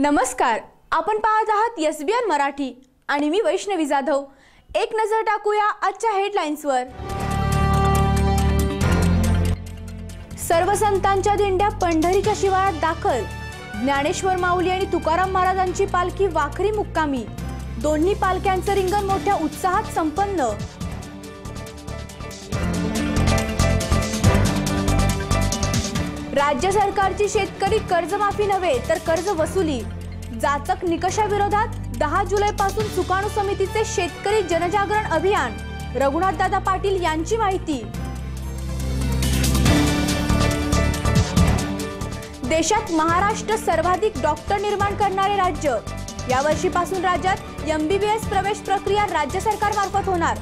नमस्कार आपण पाहत आहात एस बी एन मराठी आणि मी वैष्णवी जाधव. एक नजर टाकूया आजच्या हेडलाईन्सवर. सर्व संतांच्या दिंड्या पंढरीच्या शिवारात दाखल. ज्ञानेश्वर माऊली आणि तुकाराम महाराजांची पालखी वाखरी मुक्कामी. दोन्ही पालख्यांचं रिंगण मोठ्या उत्साहात संपन्न. राज्य सरकारची शेतकरी कर्जमाफी नव्हे तर कर्ज वसुली. जाचक निकषाविरोधात दहा जुलै पासून सुकाणू समितीचे शेतकरी जनजागरण अभियान. रघुनाथदादा पाटील यांची माहिती. देशात महाराष्ट्र सर्वाधिक डॉक्टर निर्माण करणारे राज्य. यावर्षीपासून राज्यात एमबीबीएस प्रवेश प्रक्रिया राज्य सरकारमार्फत होणार.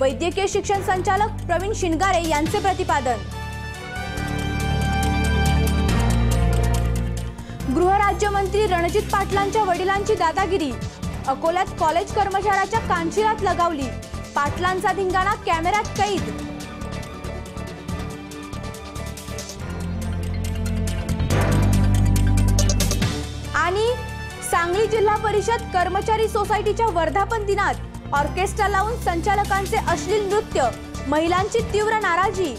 वैद्यकीय शिक्षण संचालक प्रवीण शिंगारे यांचे प्रतिपादन. राज्यमंत्री रणजित पाटलांच्या वडिलांची दादागिरी. अकोल्यात कॉलेज कर्मचाऱ्याच्या कांचिरात लगावली. पाटलांचा धिंगाणा कॅमेऱ्यात कैद. आणि सांगली जिल्हा परिषद कर्मचारी सोसायटीच्या वर्धापन दिनात ऑर्केस्ट्रा लावून संचालकांचे अश्लील नृत्य महिलांची तीव्र नाराजी.